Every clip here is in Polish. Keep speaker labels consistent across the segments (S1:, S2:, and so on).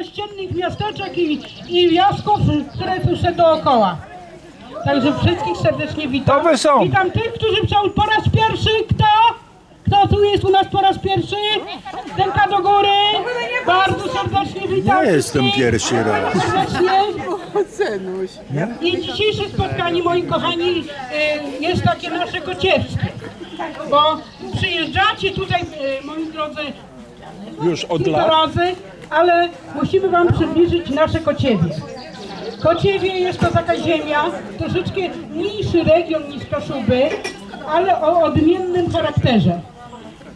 S1: ościennych miasteczek i, i wiosków, które są dookoła. Także wszystkich serdecznie witam.
S2: To wy są.
S1: Witam tych, którzy są po raz pierwszy. Kto? Kto tu jest u nas po raz pierwszy? Ręka do góry. Bardzo serdecznie witam.
S3: Ja jestem
S1: wszystkich.
S3: pierwszy raz.
S1: Serdecznie. I dzisiejsze spotkanie, moi kochani, y, jest takie nasze kociewskie. Bo przyjeżdżacie tutaj, y, moi drodzy,
S2: Już od
S1: kilka
S2: lat.
S1: razy, ale musimy Wam przybliżyć nasze Kociewie. Kociewie jest to taka ziemia, troszeczkę mniejszy region niż Kaszuby, ale o odmiennym charakterze.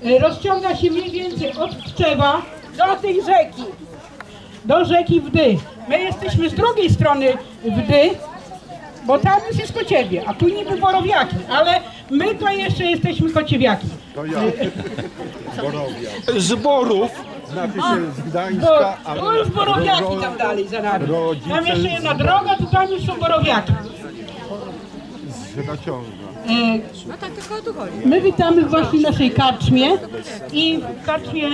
S1: Y, Rozciąga się mniej więcej od Tczewa do tej rzeki, do rzeki Wdy. My jesteśmy z drugiej strony Wdy, bo tam już jest Kociewie, a tu niby Borowiaki, ale my to jeszcze jesteśmy Kociewiaki.
S3: To ja.
S2: Z Borów.
S3: Znaczy się z
S1: Bo,
S3: Gdańska, a
S1: to już borowiaki tam dalej za nami.
S3: rodzice
S1: Tam jeszcze jedna droga, to tam już są borowiaki.
S3: z Naciąga.
S1: E,
S4: No tak, tylko o to chodzi.
S1: My witamy właśnie w naszej karczmie i w karczmie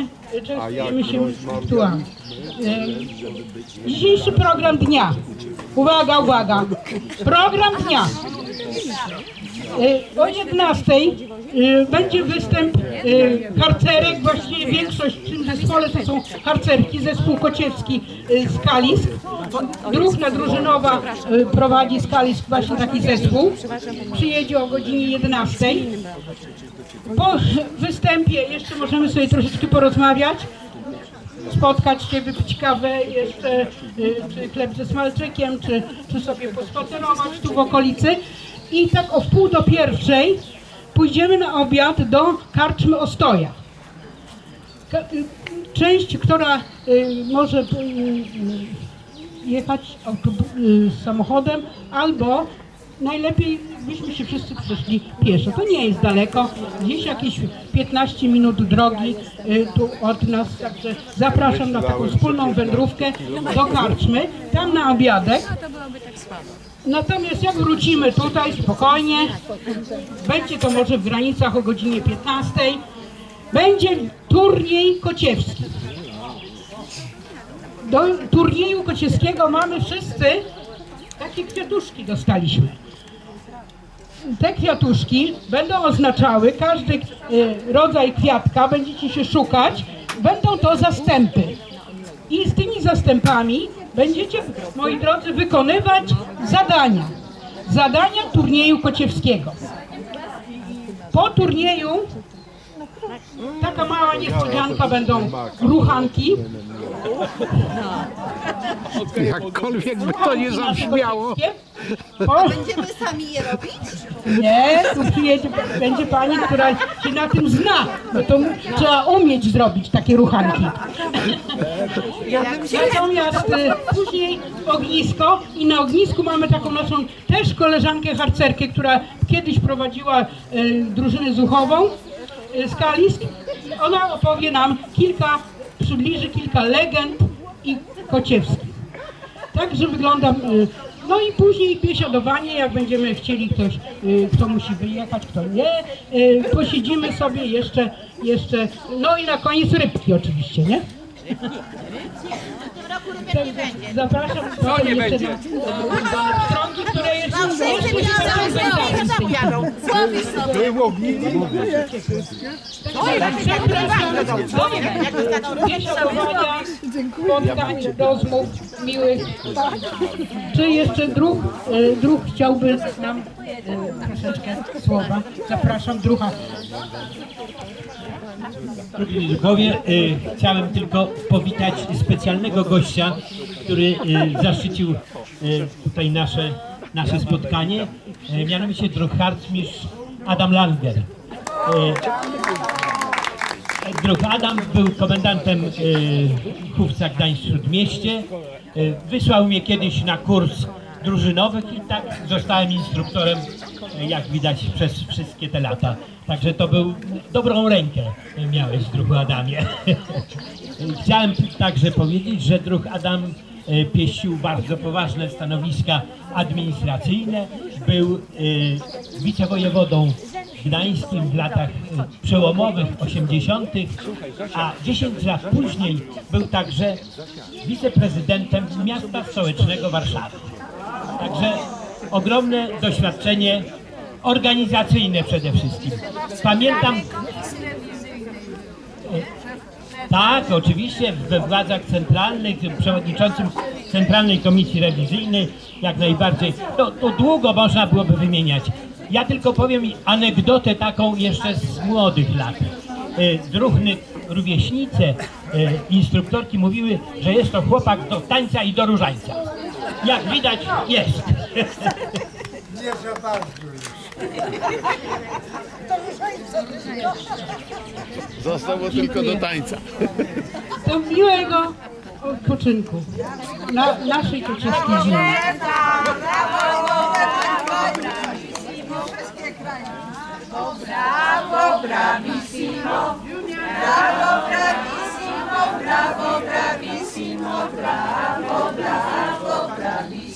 S1: częstujemy się aktualnie. E, Dzisiejszy program dnia. Uwaga, uwaga. Program dnia. E, O 11 e, będzie występ e, harcerek, właściwie większość w tym zespole to są harcerki, zespół kociewski e, z Kalisk. Druhna drużynowa e, prowadzi z Kalisk właśnie taki zespół. Przyjedzie o godzinie 11. Po występie jeszcze możemy sobie troszeczkę porozmawiać, spotkać się, wypić kawę, jeszcze czy chleb ze smalczykiem, czy, czy sobie pospacerować tu w okolicy. I tak o wpół do pierwszej pójdziemy na obiad do karczmy Ostoja. Y, Część, która y, może y, jechać samochodem albo najlepiej byśmy się wszyscy przeszli pieszo. To nie jest daleko, gdzieś jakieś 15 minut drogi tu od nas, także zapraszam na taką wspólną wędrówkę do karczmy, tam na obiadek.
S4: Byłoby tak słabo.
S1: Natomiast jak wrócimy tutaj spokojnie, będzie to może w granicach o godzinie 15, będzie turniej kociewski. Do turnieju kociewskiego mamy wszyscy takie kwiatuszki dostaliśmy. Te kwiatuszki będą oznaczały każdy e, rodzaj kwiatka, będziecie się szukać, będą to zastępy. I z tymi zastępami będziecie, moi drodzy, wykonywać zadania. Zadania turnieju kociewskiego. Po turnieju taka mała niespodzianka będą ruchanki.
S2: Jakkolwiek by to nie zabrzmiało.
S5: Będziemy sami je robić?
S1: nie, tu przyjedzie, będzie pani, która się na tym zna. No to mu- trzeba umieć zrobić takie ruchanki. Natomiast y, później ognisko i na ognisku mamy taką naszą też koleżankę harcerkę, która kiedyś prowadziła y, drużynę zuchową y, z Kalisk. Ona opowie nam kilka, przybliży kilka legend i kociewskich. Także wygląda. y, No i później biesiadowanie, jak będziemy chcieli ktoś, y, kto musi wyjechać, kto nie. y, Posiedzimy sobie jeszcze, jeszcze, no i na koniec rybki oczywiście, nie?
S5: W tym roku rybiek nie będzie.
S1: Zapraszam do nie będzie. Na, które jeszcze
S5: No wszyscy
S1: jeszcze się
S5: jadą,
S1: zapowiadają.
S5: znowu jadą. Złowisz sobie.
S3: Było gili.
S1: biesiadowania, spotkań, rozmów miłych. Czy jeszcze druh, y, druh chciałby nam y, troszeczkę słowa? Zapraszam druha.
S6: Drogi Duchowie, y, chciałem tylko powitać specjalnego gościa, który y, zaszczycił y, tutaj nasze, nasze spotkanie, y, mianowicie druharcmistrz Adam Langer. Druh Adam był komendantem y, Chówca Gdańsk Śródmieście. Y, wysłał mnie kiedyś na kurs drużynowy i tak zostałem instruktorem, jak widać, przez wszystkie te lata. Także to był dobrą rękę miałeś, Druhu Adamie. Chciałem także powiedzieć, że Druh Adam pieścił bardzo poważne stanowiska administracyjne. Był y, wicewojewodą Gdańskim w latach e, przełomowych 80., a 10 lat później był także wiceprezydentem miasta stołecznego Warszawy. Także ogromne doświadczenie organizacyjne przede wszystkim. Pamiętam, tak, oczywiście we władzach centralnych, przewodniczącym Centralnej Komisji Rewizyjnej, jak najbardziej. No, to długo można byłoby wymieniać. Ja tylko powiem anegdotę taką jeszcze z młodych lat. Y, Druhny rówieśnice, y, instruktorki mówiły, że jest to chłopak do tańca i do różańca. Jak widać, jest.
S2: Zostało tylko do tańca.
S1: Do miłego odpoczynku na naszej kociewskiej ziemi.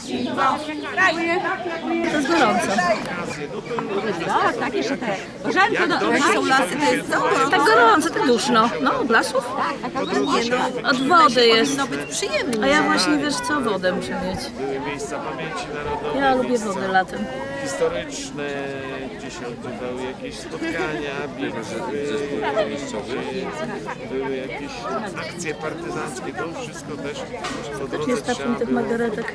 S4: To jest gorąco. Tak, tak, jeszcze te. Żarko do są lasy, to jest co? Tak gorąco, tak duszno. No, od lasów? Nie no, od wody jest. Powinno być przyjemnie. A ja właśnie, wiesz co, wodę muszę mieć.
S7: były miejsca pamięci narodowej.
S4: Ja lubię wodę latem.
S7: Historyczne, gdzie się odbywały jakieś spotkania, bitwy, były, były jakieś akcje partyzanckie. To wszystko też po drodze
S4: jest
S7: trzeba
S4: takim tych
S7: było
S4: margaretek.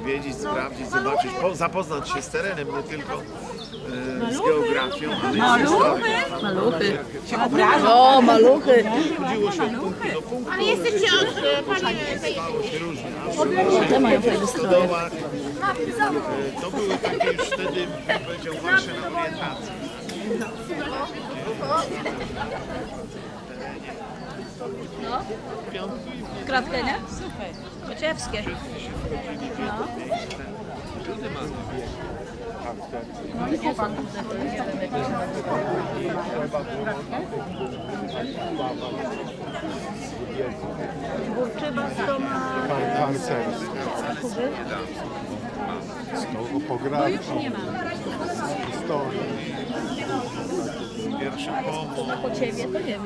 S7: Odwiedzić, sprawdzić, zobaczyć, po, zapoznać się z terenem, nie tylko e, z geografią, ale i z historią.
S4: Maluchy. O, maluchy.
S7: Chodziło się od punktu do punktu,
S5: Ale jesteście od panie
S7: stało się różnie.
S4: Te mają fajne stroje.
S7: stołach. E, To były takie już wtedy, bym powiedział, marsze na orientację.
S4: Kratkę, nie? Super. Kociewskie.
S3: Pan, pancerz. Topografii. Historii.
S7: Pierwszy pomoc,
S4: Kociewie, to nie wiem.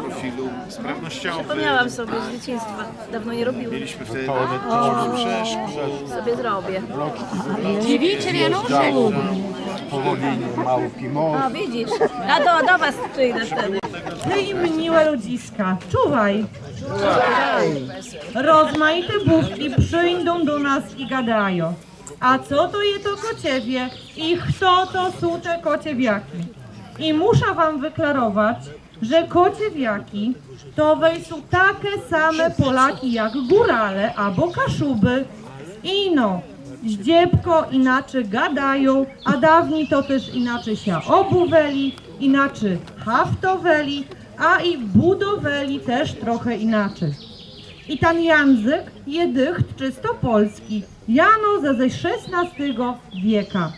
S7: profilu sprawnościowym.
S4: Przypomniałam sobie z dzieciństwa. Dawno nie robiłam.
S7: Mieliśmy wtedy tory przeszkód.
S4: Sobie zrobię.
S3: Działo powolnienie małpi morza.
S4: A widzisz? A do, do was przyjdę wtedy.
S8: Ty im miłe ludziska, czuwaj! Rozmaite bówki przyjdą do nas i gadają. A co to je to kociewie i kto to są te kociewiaki? I muszę wam wyklarować, że kociewiaki to wej są takie same Polaki jak górale albo kaszuby. Ino, zdziebko inaczej gadają, a dawni to też inaczej się obuweli, inaczej haftoweli, a i budoweli też trochę inaczej. I ten język je dycht czysto polski, jano ze XVI wieka.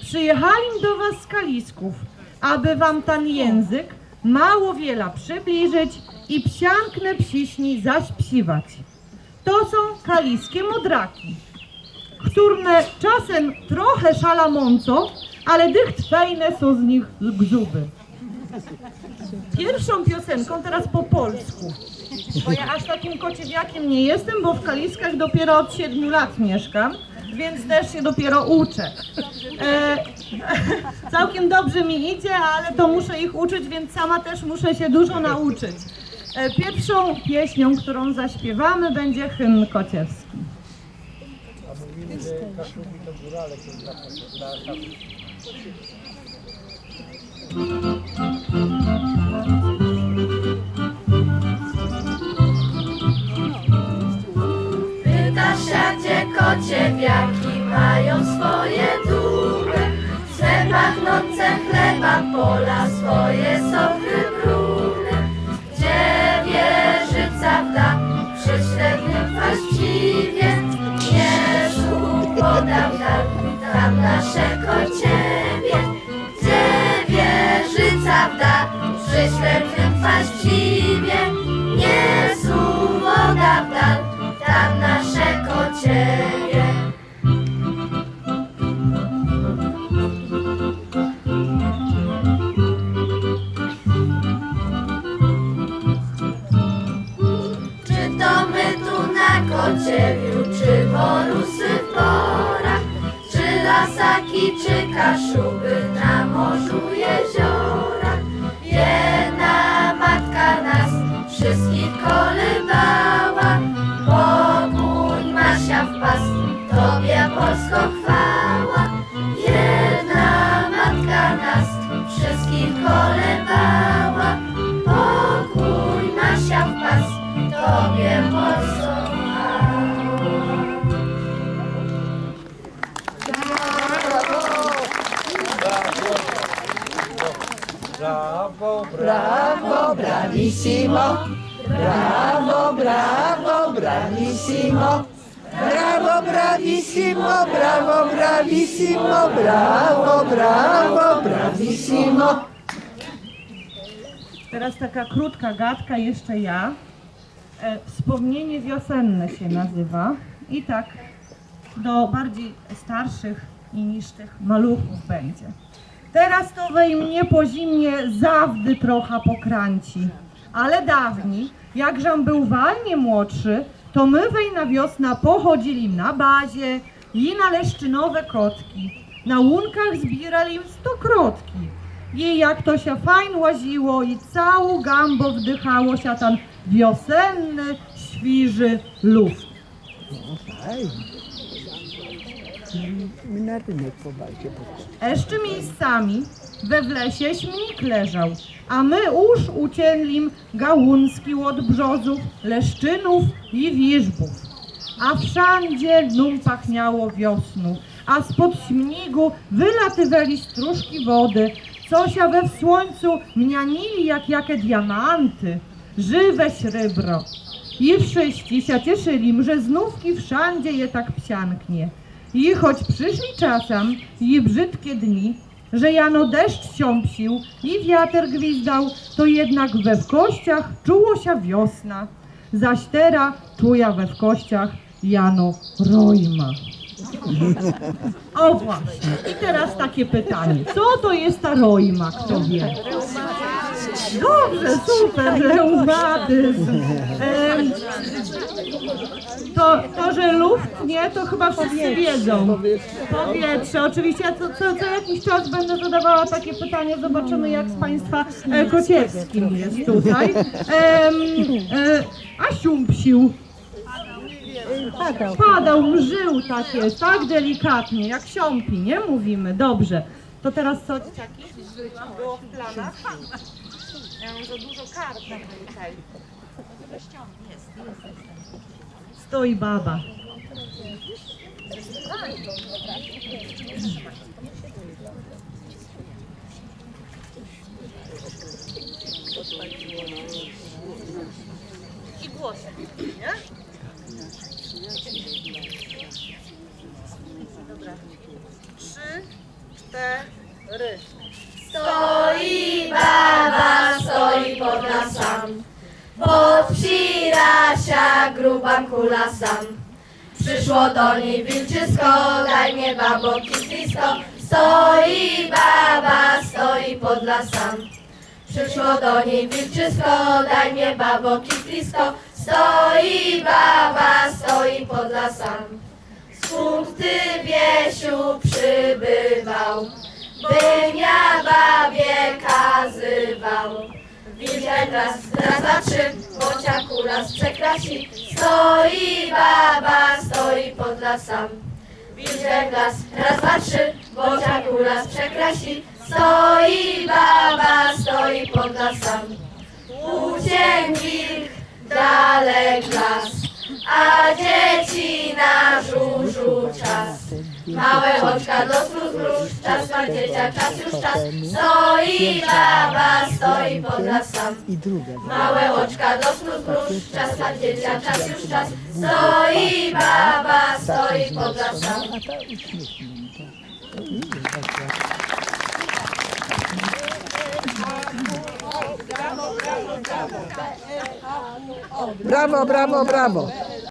S8: Przyjechali do was z Kalisków, aby wam ten język mało wiele przybliżyć i psiankne psiśni zaśpiewać. To są kaliskie modraki, które czasem trochę szalamąco, ale dycht fejne są z nich gzuby. Pierwszą piosenką teraz po polsku. Bo ja aż takim kociewiakiem nie jestem, bo w Kaliskach dopiero od 7 lat mieszkam, więc też się dopiero uczę. E, całkiem dobrze mi idzie, ale to muszę ich uczyć, więc sama też muszę się dużo nauczyć. E, pierwszą pieśnią, którą zaśpiewamy, będzie hymn kociewski.
S9: Pytasz corazón. Lasaki, czy kaszuby na morzu jeziorach.
S10: Brawo, bravissimo. Bravo, bravo, bravissimo. Bravo, bravissimo, bravo, bravissimo, bravo, bravo, bravissimo.
S8: Teraz taka krótka gadka, jeszcze ja. E, wspomnienie wiosenne się nazywa. I tak do bardziej starszych i niższych maluchów będzie. Teraz to wej mnie po zimnie zawdy trochę pokranci. Ale dawniej, jakżem był walnie młodszy, to my wej na wiosna pochodzili na bazie i na leszczynowe kotki. Na łunkach zbierali stokrotki. I jak to się fajn łaziło i całą gambo wdychało się ten wiosenny, świży luft. Jeszcze miejscami we wlesie śmnik leżał, a my już ucięlim gałunski od brzozów, leszczynów i wierzbów. A wszędzie num pachniało wiosną, a spod śmnigu wylatywali stróżki wody, co się we w słońcu mnianili jak jakie diamanty, żywe srebro. I wszyscy się cieszyli, że znówki wszędzie je tak psianknie. I choć przyszli czasem i brzydkie dni, że jano deszcz siąpsił i wiatr gwizdał, to jednak we w kościach czuło się wiosna. Zaś teraz czuja we w kościach jano rojma. O właśnie. I teraz takie pytanie. Co to jest ta rojma, kto wie? Dobrze, super, reumatyzm. Em, to, to, że luft nie, to chyba wszyscy wiedzą. Powietrze, oczywiście. Ja co, co, co jakiś czas będę zadawała takie pytanie. Zobaczymy, jak z Państwa e, Kociewskim jest tutaj. Em, e, a siumpsił. Padał, mrzył, tak jest, tak delikatnie, jak siąpi, nie mówimy. Dobrze. To teraz co, dzieciaki? Było w planach? Ja mam za dużo kart na tutaj. Stoi baba. I głosem, nie? Dobra. Trzy, cztery.
S9: Stoi baba, stoi pod lasem, pod wsi Rasia, gruba kula sam. Przyszło do niej wilczysko, daj mnie babo kislisko. Stoi baba, stoi pod lasem. Przyszło do niej wilczysko, daj mnie babo kislisko. Stoi baba, stoi pod lasem. Skąd ty Wiesiu przybywał? Bym ja babie kazywał. Widzę raz, trzy, bocia kulas przekrasi. Stoi baba, stoi pod lasem. Widzę raz, raz, trzy, bocia kulas przekrasi. Stoi baba, stoi pod lasem. Uciekł wilk, dalek las, a dzieci na żużu czas. Małe oczka do zmruż, czas ma dzieciak, czas już czas. Stoi baba, stoi pod lasem. Małe oczka do zmruż, czas ma dzieciak, czas już czas. Stoi baba, stoi pod lasem.
S10: Brawo, brawo, brawo.